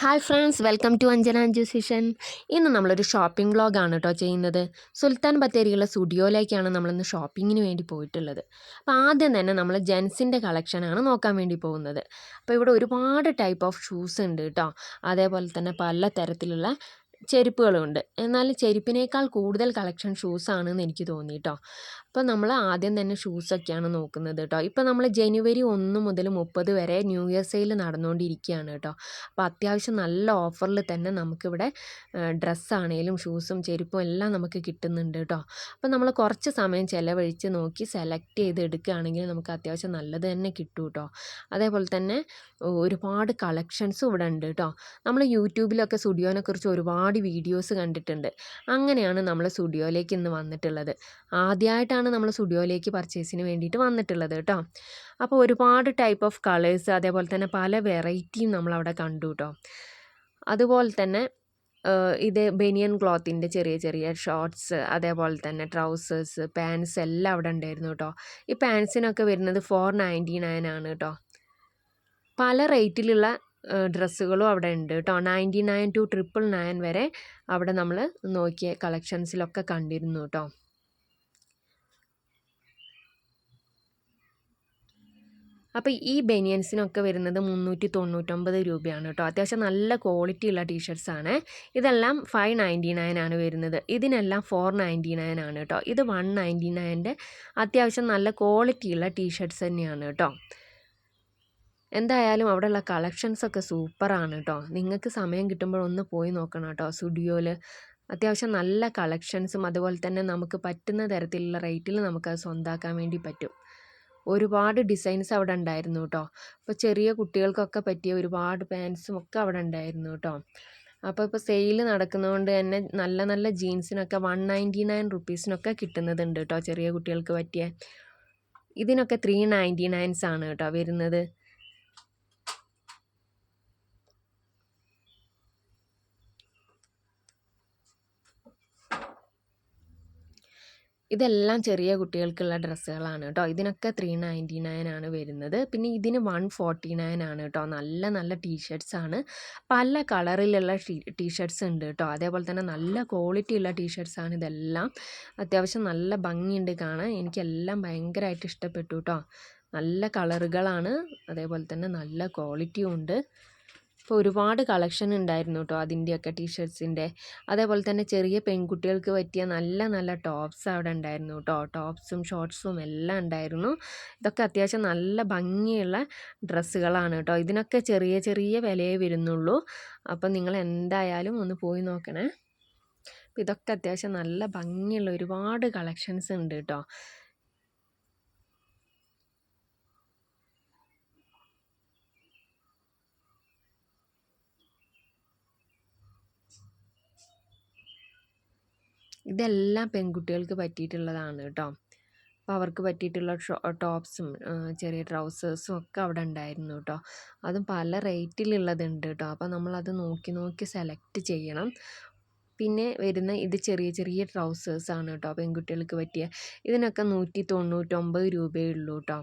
Hi friends welcome to Anjana അഞ്ജുസിഷൻ ഇന്ന് നമ്മളൊരു shopping വ്ളോഗാണ് കേട്ടോ ചെയ്യുന്നത്. സുൽത്താൻ ബത്തേരിയുള്ള സ്റ്റുഡിയോയിലേക്കാണ് നമ്മളിന്ന് ഷോപ്പിങ്ങിന് വേണ്ടി പോയിട്ടുള്ളത്. അപ്പോൾ ആദ്യം തന്നെ നമ്മൾ ജെൻസിന്റെ കളക്ഷനാണ് നോക്കാൻ വേണ്ടി പോകുന്നത്. അപ്പോൾ ഇവിടെ ഒരുപാട് ടൈപ്പ് ഓഫ് ഷൂസ് ഉണ്ട് കേട്ടോ അതേപോലെ തന്നെ പല തരത്തിലുള്ള ചെരുപ്പുകളുണ്ട്. എന്നാൽ ചെരുപ്പിനേക്കാൾ കൂടുതൽ കളക്ഷൻ ഷൂസാണെന്ന് എനിക്ക് തോന്നി കേട്ടോ അപ്പോൾ നമ്മൾ ആദ്യം തന്നെ ഷൂസൊക്കെയാണ് നോക്കുന്നത് കേട്ടോ ഇപ്പോൾ നമ്മൾ ജനുവരി ഒന്ന് മുതൽ മുപ്പത് വരെ ന്യൂ ഇയർ സെയിൽ നടന്നുകൊണ്ടിരിക്കുകയാണ് കേട്ടോ അപ്പോൾ അത്യാവശ്യം നല്ല ഓഫറിൽ തന്നെ നമുക്കിവിടെ ഡ്രസ്സാണേലും ഷൂസും ചെരുപ്പും എല്ലാം നമുക്ക് കിട്ടുന്നുണ്ട് കേട്ടോ അപ്പോൾ നമ്മൾ കുറച്ച് സമയം ചിലവഴിച്ച് നോക്കി സെലക്ട് ചെയ്ത് എടുക്കുകയാണെങ്കിൽ നമുക്ക് അത്യാവശ്യം നല്ലത് തന്നെ കിട്ടും കേട്ടോ അതേപോലെ തന്നെ ഒരുപാട് കളക്ഷൻസും ഇവിടെ ഉണ്ട് കേട്ടോ നമ്മൾ യൂട്യൂബിലൊക്കെ സ്റ്റുഡിയോനെ കുറിച്ച് ഒരുപാട് വീഡിയോസ് കണ്ടിട്ടുണ്ട്. അങ്ങനെയാണ് നമ്മൾ സ്റ്റുഡിയോയിലേക്ക് ഇന്ന് വന്നിട്ടുള്ളത്. ആദ്യമായിട്ടാണ് നമ്മൾ സ്റ്റുഡിയോയിലേക്ക് പർച്ചേസിന് വേണ്ടിയിട്ട് വന്നിട്ടുള്ളത് കേട്ടോ. അപ്പോൾ ഒരുപാട് ടൈപ്പ് ഓഫ് കളേഴ്സ് അതേപോലെ തന്നെ പല വെറൈറ്റിയും നമ്മളവിടെ കണ്ടു കേട്ടോ. അതുപോലെ തന്നെ ഇത് ബനിയൻ ക്ലോത്തിന്റെ ചെറിയ ചെറിയ ഷോർട്സ് അതേപോലെ തന്നെ ട്രൗസേഴ്സ് പാൻസ് എല്ലാം അവിടെ ഉണ്ടായിരുന്നു കേട്ടോ. ഈ പാൻസിനൊക്കെ വരുന്നത് ഫോർ നയന്റി നയൻ ആണ് കേട്ടോ. പല റേറ്റിലുള്ള ഡ്രസ്സുകളും അവിടെ ഉണ്ട് കേട്ടോ. Ninety nine two triple nine വരെ അവിടെ നമ്മൾ നോക്കിയ കളക്ഷൻസിലൊക്കെ കണ്ടിരുന്നു കേട്ടോ. അപ്പോൾ ഈ ബനിയൻസിനൊക്കെ വരുന്നത് മുന്നൂറ്റി തൊണ്ണൂറ്റൊമ്പത് രൂപയാണ് കേട്ടോ. അത്യാവശ്യം നല്ല ക്വാളിറ്റി ഉള്ള ടീഷർട്സ് ആണ്. ഇതെല്ലാം ഫൈവ് നയന്റി നയൻ ആണ് വരുന്നത്. ഇതിനെല്ലാം ഫോർ നയന്റി നയൻ ആണ് കേട്ടോ. ഇത് വൺ നയന്റി നയന്റെ അത്യാവശ്യം നല്ല ക്വാളിറ്റി ഉള്ള ടീഷർട്സ് തന്നെയാണ് കേട്ടോ. എന്തായാലും അവിടെയുള്ള കളക്ഷൻസൊക്കെ സൂപ്പറാണ് കേട്ടോ. നിങ്ങൾക്ക് സമയം കിട്ടുമ്പോൾ ഒന്ന് പോയി നോക്കണം കേട്ടോ. സ്റ്റുഡിയോയിൽ അത്യാവശ്യം നല്ല കളക്ഷൻസും അതുപോലെ തന്നെ നമുക്ക് പറ്റുന്ന തരത്തിലുള്ള റേറ്റിൽ നമുക്കത് സ്വന്താക്കാൻ വേണ്ടി പറ്റും. ഒരുപാട് ഡിസൈൻസ് അവിടെ ഉണ്ടായിരുന്നു കേട്ടോ. അപ്പോൾ ചെറിയ കുട്ടികൾക്കൊക്കെ പറ്റിയ ഒരുപാട് പാൻസും ഒക്കെ അവിടെ ഉണ്ടായിരുന്നു കേട്ടോ. അപ്പോൾ ഇപ്പോൾ സെയിൽ നടക്കുന്നതുകൊണ്ട് തന്നെ നല്ല നല്ല ജീൻസിനൊക്കെ വൺ നയന്റി നയൻ റുപ്പീസിനൊക്കെ കിട്ടുന്നതുണ്ട് കേട്ടോ ചെറിയ കുട്ടികൾക്ക് പറ്റിയ. ഇതിനൊക്കെ ത്രീ നയന്റി നയൻസ് ആണ് കേട്ടോ വരുന്നത്. ഇതെല്ലാം ചെറിയ കുട്ടികൾക്കുള്ള ഡ്രസ്സുകളാണ് കേട്ടോ. ഇതിനൊക്കെ ത്രീ നയന്റി നയൻ ആണ് വരുന്നത്. പിന്നെ ഇതിന് വൺ ഫോർട്ടി നയൻ ആണ് കേട്ടോ. നല്ല നല്ല ടീഷർട്സ് ആണ്. പല കളറിലുള്ള ടീഷർട്സ് ഉണ്ട് കേട്ടോ. അതേപോലെ തന്നെ നല്ല ക്വാളിറ്റി ഉള്ള ടീഷർട്സ് ആണ് ഇതെല്ലാം. അത്യാവശ്യം നല്ല ഭംഗിയുണ്ട് കാണാൻ. എനിക്കെല്ലാം ഭയങ്കരമായിട്ട് ഇഷ്ടപ്പെട്ടു കേട്ടോ. നല്ല കളറുകളാണ്. അതേപോലെ തന്നെ നല്ല ക്വാളിറ്റിയും ഉണ്ട്. ഇപ്പോൾ ഒരുപാട് കളക്ഷൻ ഉണ്ടായിരുന്നു കേട്ടോ അതിന്റെയൊക്കെ ടീഷർട്സിന്റെ അതേപോലെ തന്നെ ചെറിയ പെൺകുട്ടികൾക്ക് പറ്റിയ നല്ല നല്ല ടോപ്സ് അവിടെ ഉണ്ടായിരുന്നു കേട്ടോ. ടോപ്സും ഷോർട്ട്സും എല്ലാം ഉണ്ടായിരുന്നു. ഇതൊക്കെ അത്യാവശ്യം നല്ല ഭംഗിയുള്ള ഡ്രസ്സുകളാണ് കേട്ടോ. ഇതിനൊക്കെ ചെറിയ ചെറിയ വിലയേ വരുന്നുള്ളൂ. അപ്പം നിങ്ങൾ എന്തായാലും ഒന്ന് പോയി നോക്കണേ. ഇതൊക്കെ അത്യാവശ്യം നല്ല ഭംഗിയുള്ള ഒരുപാട് കളക്ഷൻസ് ഉണ്ട് കേട്ടോ. ഇതെല്ലാം പെൺകുട്ടികൾക്ക് പറ്റിയിട്ടുള്ളതാണ് കേട്ടോ. അപ്പോൾ അവർക്ക് പറ്റിയിട്ടുള്ള ടോപ്സും ചെറിയ ട്രൗസേഴ്സും ഒക്കെ അവിടെ ഉണ്ടായിരുന്നു കേട്ടോ. അതും പല റേറ്റിലുള്ളതുണ്ട് കേട്ടോ. അപ്പോൾ നമ്മളത് നോക്കി നോക്കി സെലക്ട് ചെയ്യണം. പിന്നെ വരുന്ന ഇത് ചെറിയ ചെറിയ ട്രൗസേഴ്സാണ് കേട്ടോ പെൺകുട്ടികൾക്ക് പറ്റിയ. ഇതിനൊക്കെ നൂറ്റി തൊണ്ണൂറ്റൊമ്പത് രൂപയേ ഉള്ളൂ കേട്ടോ.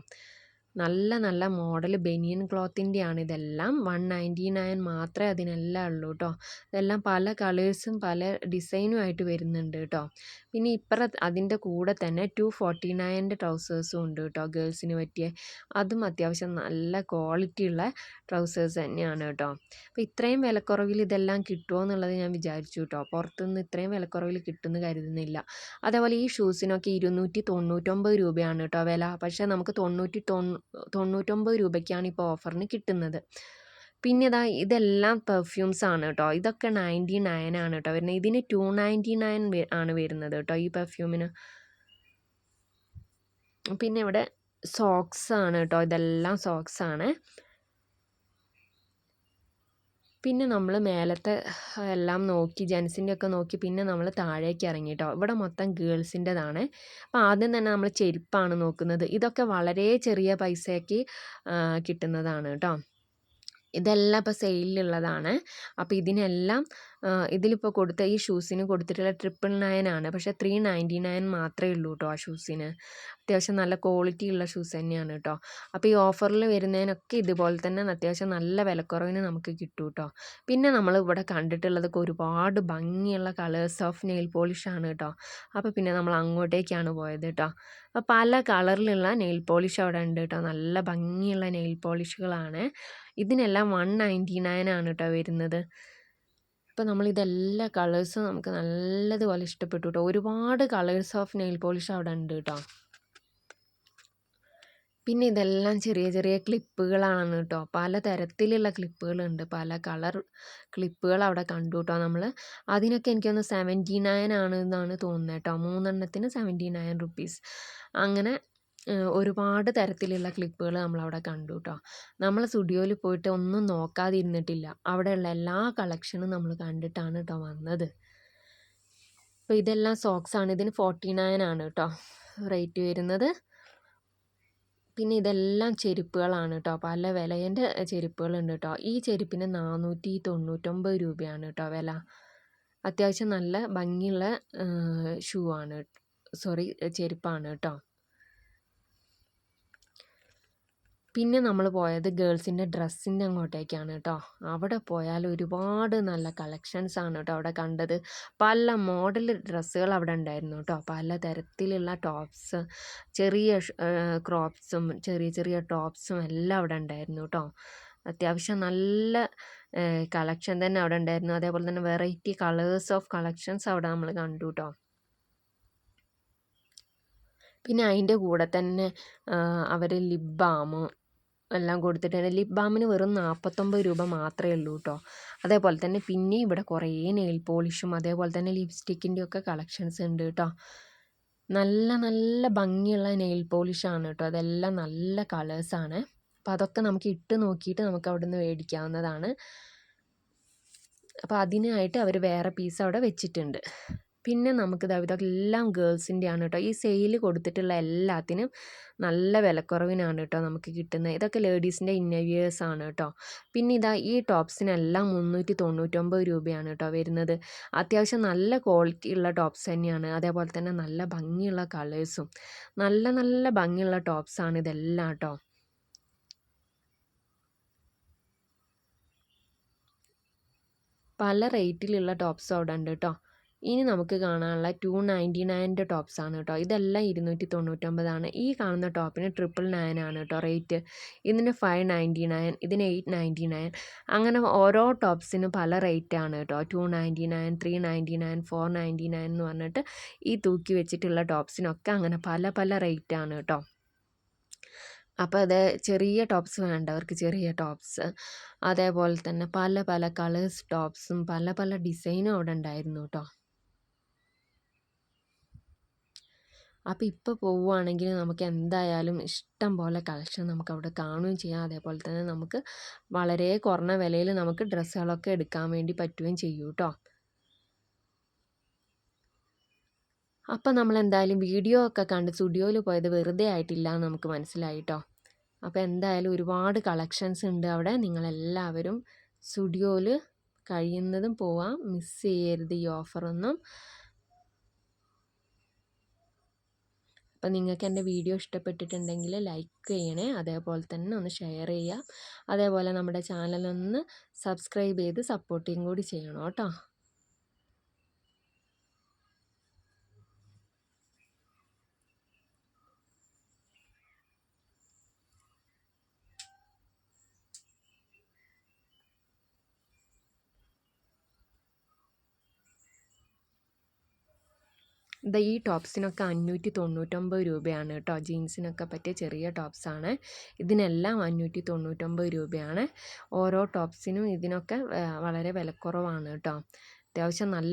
നല്ല നല്ല മോഡൽ ബനിയൻ ക്ലോത്തിന്റെയാണ് ഇതെല്ലാം. വൺ നയന്റി നയൻ മാത്രമേ അതിനെല്ലാം ഉള്ളൂ കേട്ടോ ഇതെല്ലാം പല കളേഴ്സും പല ഡിസൈനും ആയിട്ട് വരുന്നുണ്ട് കേട്ടോ പിന്നെ ഇപ്പറ അതിന്റെ കൂടെ തന്നെ ടു ഫോർട്ടി നയന്റെ ട്രൗസേഴ്സും ഉണ്ട് കേട്ടോ ഗേൾസിന് പറ്റിയ. അതും അത്യാവശ്യം നല്ല ക്വാളിറ്റി ഉള്ള ട്രൗസേഴ്സ് തന്നെയാണ് കേട്ടോ അപ്പോൾ ഇത്രയും വിലക്കുറവിൽ ഇതെല്ലാം കിട്ടുമോ എന്നുള്ളത് ഞാൻ വിചാരിച്ചു കേട്ടോ പുറത്തുനിന്ന് ഇത്രയും വിലക്കുറവിൽ കിട്ടുമെന്ന് കരുതുന്നില്ല. അതേപോലെ ഈ ഷൂസിനൊക്കെ ഇരുന്നൂറ്റി തൊണ്ണൂറ്റൊമ്പത് രൂപയാണ് കേട്ടോ വില. പക്ഷേ നമുക്ക് തൊണ്ണൂറ്റി തൊണ്ണൂ തൊണ്ണൂറ്റൊമ്പത് രൂപയ്ക്കാണ് ഇപ്പോൾ ഓഫറിന് കിട്ടുന്നത്. പിന്നെ ഇതാ ഇതെല്ലാം പെർഫ്യൂംസ് ആണ് കേട്ടോ. ഇതൊക്കെ നയന്റി നയൻ ആണ് കേട്ടോ വരുന്നത്. ഇതിന് ടു നയന്റി നയൻ ആണ് വരുന്നത് കേട്ടോ ഈ പെർഫ്യൂമിന് പിന്നെ ഇവിടെ സോക്സ് ആണ് കേട്ടോ. ഇതെല്ലാം സോക്സ് ആണ്. പിന്നെ നമ്മൾ മേലത്തെ എല്ലാം നോക്കി ജെൻസിന്റെ ഒക്കെ നോക്കി പിന്നെ നമ്മൾ താഴേക്ക് ഇറങ്ങി കേട്ടോ ഇവിടെ മൊത്തം ഗേൾസിന്റെതാണ് അപ്പോൾ ആദ്യം തന്നെ നമ്മൾ ചെരുപ്പാണ് നോക്കുന്നത്. ഇതൊക്കെ വളരെ ചെറിയ പൈസയ്ക്ക് കിട്ടുന്നതാണ് കേട്ടോ ഇതെല്ലാം ഇപ്പോൾ സെയിലിലുള്ളതാണ്. അപ്പോൾ ഇതിനെല്ലാം ഇതിലിപ്പോൾ കൊടുത്ത ഈ ഷൂസിന് കൊടുത്തിട്ടുള്ള ട്രിപ്പിൾ നയൻ ആണ് പക്ഷേ ത്രീ നയന്റി നയൻ മാത്രമേ ഉള്ളൂ കേട്ടോ ആ ഷൂസിന്. അത്യാവശ്യം നല്ല ക്വാളിറ്റി ഉള്ള ഷൂസ് തന്നെയാണ് കേട്ടോ അപ്പോൾ ഈ ഓഫറിൽ വരുന്നതിനൊക്കെ ഇതുപോലെ തന്നെ അത്യാവശ്യം നല്ല വിലക്കുറവിന് നമുക്ക് കിട്ടും കേട്ടോ പിന്നെ നമ്മൾ ഇവിടെ കണ്ടിട്ടുള്ളതൊക്കെ ഒരുപാട് ഭംഗിയുള്ള കളേഴ്സ് ഓഫ് നെയിൽ പോളിഷ് ആണ് കേട്ടോ അപ്പോൾ പിന്നെ നമ്മൾ അങ്ങോട്ടേക്കാണ് പോയത് കേട്ടോ അപ്പോൾ പല കളറിലുള്ള നെയിൽ പോളിഷ് അവിടെ ഉണ്ട് കേട്ടോ നല്ല ഭംഗിയുള്ള നെയിൽ പോളിഷുകളാണ്. ഇതിനെല്ലാം വൺ നയന്റി നയൻ ആണ് കേട്ടോ വരുന്നത്. അപ്പോൾ നമ്മളിതെല്ലാ കളേഴ്സും നമുക്ക് നല്ലതുപോലെ ഇഷ്ടപ്പെട്ടു കേട്ടോ ഒരുപാട് കളേഴ്സ് ഓഫ് നെയിൽ പോളിഷ് അവിടെ ഉണ്ട് കേട്ടോ പിന്നെ ഇതെല്ലാം ചെറിയ ചെറിയ ക്ലിപ്പുകളാണ് കേട്ടോ പല തരത്തിലുള്ള ക്ലിപ്പുകളുണ്ട്. പല കളർ ക്ലിപ്പുകൾ അവിടെ കണ്ടു കേട്ടോ നമ്മൾ അതിനൊക്കെ എനിക്കൊന്ന് സെവന്റി നയൻ ആണ് എന്നാണ് തോന്നുന്നത് കേട്ടോ മൂന്നെണ്ണത്തിന് സെവന്റി നയൻ റുപ്പീസ്. അങ്ങനെ ഒരുപാട് തരത്തിലുള്ള ക്ലിപ്പുകൾ നമ്മളവിടെ കണ്ടു കേട്ടോ നമ്മൾ സ്റ്റുഡിയോയിൽ പോയിട്ട് ഒന്നും നോക്കാതിരുന്നിട്ടില്ല. അവിടെയുള്ള എല്ലാ കളക്ഷനും നമ്മൾ കണ്ടിട്ടാണ് കേട്ടോ വന്നത്. അപ്പോൾ ഇതെല്ലാം സോക്സ് ആണ് ഇതിന് ഫോർട്ടി നയൻ ആണ് കേട്ടോ റേറ്റ് വരുന്നത്. പിന്നെ ഇതെല്ലാം ചെരുപ്പുകളാണ് കേട്ടോ പല വിലയന്റെ ചെരുപ്പുകളുണ്ട് കേട്ടോ ഈ ചെരുപ്പിന് നാനൂറ്റി തൊണ്ണൂറ്റൊമ്പത് രൂപയാണ് കേട്ടോ വില. അത്യാവശ്യം നല്ല ഭംഗിയുള്ള ഷൂ ആണ് സോറി ചെരുപ്പാണ് കേട്ടോ പിന്നെ നമ്മൾ പോയത് ഗേൾസിന്റെ ഡ്രസ്സിന്റെ അങ്ങോട്ടേക്കാണ് കേട്ടോ. അവിടെ പോയാൽ ഒരുപാട് നല്ല കളക്ഷൻസ് ആണ് കേട്ടോ അവിടെ കണ്ടത്. പല മോഡൽ ഡ്രസ്സുകൾ അവിടെ ഉണ്ടായിരുന്നു കേട്ടോ. പല തരത്തിലുള്ള ടോപ്സ് ചെറിയ ക്രോപ്സും ചെറിയ ചെറിയ ടോപ്സും എല്ലാം അവിടെ ഉണ്ടായിരുന്നു കേട്ടോ. അത്യാവശ്യം നല്ല കളക്ഷൻ തന്നെ അവിടെ ഉണ്ടായിരുന്നു. അതേപോലെ തന്നെ വെറൈറ്റി കളേഴ്സ് ഓഫ് കളക്ഷൻസ് അവിടെ നമ്മൾ കണ്ടു കേട്ടോ. പിന്നെ അതിന്റെ കൂടെ തന്നെ അവർ ലിപ് ബാം എല്ലാം കൊടുത്തിട്ട് തന്നെ ലിപ് ബാമിന് വെറും നാൽപ്പത്തൊമ്പത് രൂപ മാത്രമേ ഉള്ളൂ കേട്ടോ അതേപോലെ തന്നെ പിന്നെ ഇവിടെ കുറേ നെയിൽ പോളിഷും അതേപോലെ തന്നെ ലിപ്സ്റ്റിക്കിന്റെ ഒക്കെ കളക്ഷൻസ് ഉണ്ട് കേട്ടോ നല്ല നല്ല ഭംഗിയുള്ള നെയിൽ പോളിഷാണ് കേട്ടോ അതെല്ലാം നല്ല കളേഴ്സാണ് അപ്പോൾ അതൊക്കെ നമുക്ക് ഇട്ട് നോക്കിയിട്ട് നമുക്ക് അവിടെ നിന്ന് മേടിക്കാവുന്നതാണ്. അപ്പോൾ അതിനായിട്ട് അവർ വേറെ പീസ് അവിടെ വെച്ചിട്ടുണ്ട്. പിന്നെ നമുക്ക് ഇതാ ഇതെല്ലാം ഗേൾസിന്റെയാണ് കേട്ടോ ഈ സെയിൽ കൊടുത്തിട്ടുള്ള എല്ലാത്തിനും നല്ല വിലക്കുറവിനാണ് കേട്ടോ നമുക്ക് കിട്ടുന്നത്. ഇതൊക്കെ ലേഡീസിന്റെ ഇന്നവിയേഴ്സ് ആണ് കേട്ടോ. പിന്നെ ഇതാ ഈ ടോപ്സിനെല്ലാം മുന്നൂറ്റി തൊണ്ണൂറ്റൊമ്പത് രൂപയാണ് കേട്ടോ വരുന്നത്. അത്യാവശ്യം നല്ല ക്വാളിറ്റി ഉള്ള ടോപ്സ് തന്നെയാണ്. അതേപോലെ തന്നെ നല്ല ഭംഗിയുള്ള കളേഴ്സും നല്ല നല്ല ഭംഗിയുള്ള ടോപ്സാണ് ഇതെല്ലാം കേട്ടോ. പല റേറ്റിലുള്ള ടോപ്സ് അവിടെ ഉണ്ട് കേട്ടോ. ഇനി നമുക്ക് കാണാനുള്ള ടു നയന്റി നയന്റെ ടോപ്സാണ് കേട്ടോ. ഇതെല്ലാം ഇരുന്നൂറ്റി തൊണ്ണൂറ്റൊമ്പതാണ് ഈ കാണുന്ന ടോപ്പിന് ട്രിപ്പിൾ നയൻ ആണ് കേട്ടോ റേറ്റ് ഇതിന് ഫൈവ് നയന്റി നയൻ ഇതിന് എയ്റ്റ് നയന്റി നയൻ അങ്ങനെ ഓരോ ടോപ്സിനും പല റേറ്റാണ് കേട്ടോ. Two ninety nine three ninety nine four ninety nine എന്ന് പറഞ്ഞിട്ട് ഈ തൂക്കി വെച്ചിട്ടുള്ള ടോപ്സിനൊക്കെ അങ്ങനെ പല പല റേറ്റാണ് കേട്ടോ. അപ്പോൾ അത് ചെറിയ ടോപ്സ് വേണ്ടവർക്ക് ചെറിയ ടോപ്സ് അതേപോലെ തന്നെ പല പല കളേഴ്സ് ടോപ്സും പല പല ഡിസൈനും അവിടെ ഉണ്ടായിരുന്നു കേട്ടോ. അപ്പോൾ ഇപ്പോൾ പോവുകയാണെങ്കിൽ നമുക്ക് എന്തായാലും ഇഷ്ടം പോലെ കളക്ഷൻ നമുക്ക് അവിടെ കാണുകയും ചെയ്യാം. അതേപോലെ തന്നെ നമുക്ക് വളരെ കുറഞ്ഞ വിലയിൽ നമുക്ക് ഡ്രസ്സുകളൊക്കെ എടുക്കാൻ വേണ്ടി പറ്റുകയും ചെയ്യും കേട്ടോ. അപ്പം നമ്മൾ എന്തായാലും വീഡിയോ ഒക്കെ കണ്ട് സ്റ്റുഡിയോയിൽ പോയത് വെറുതെ ആയിട്ടില്ല എന്ന് നമുക്ക് മനസ്സിലായി കേട്ടോ അപ്പോൾ എന്തായാലും ഒരുപാട് കളക്ഷൻസ് ഉണ്ട് അവിടെ. നിങ്ങളെല്ലാവരും സ്റ്റുഡിയോയിൽ കഴിയുന്നതും പോവാം. മിസ് ചെയ്യരുത് ഈ ഓഫറൊന്നും. അപ്പോൾ നിങ്ങൾക്ക് എന്റെ വീഡിയോ ഇഷ്ടപ്പെട്ടിട്ടുണ്ടെങ്കിൽ ലൈക്ക് ചെയ്യണേ. അതേപോലെ തന്നെ ഒന്ന് ഷെയർ ചെയ്യുക അതേപോലെ നമ്മുടെ ചാനലൊന്ന് സബ്സ്ക്രൈബ് ചെയ്ത് സപ്പോർട്ടിങ് കൂടി ചെയ്യണം കേട്ടോ. ദാ ഈ ടോപ്സിനൊക്കെ അഞ്ഞൂറ്റി തൊണ്ണൂറ്റൊമ്പത് രൂപയാണ് കേട്ടോ. ജീൻസിനൊക്കെ പറ്റിയ ചെറിയ ടോപ്സാണ്. ഇതിനെല്ലാം അഞ്ഞൂറ്റി തൊണ്ണൂറ്റൊമ്പത് രൂപയാണ്. ഓരോ ടോപ്സിനും ഇതിനൊക്കെ വളരെ വിലക്കുറവാണ് കേട്ടോ. അത്യാവശ്യം നല്ല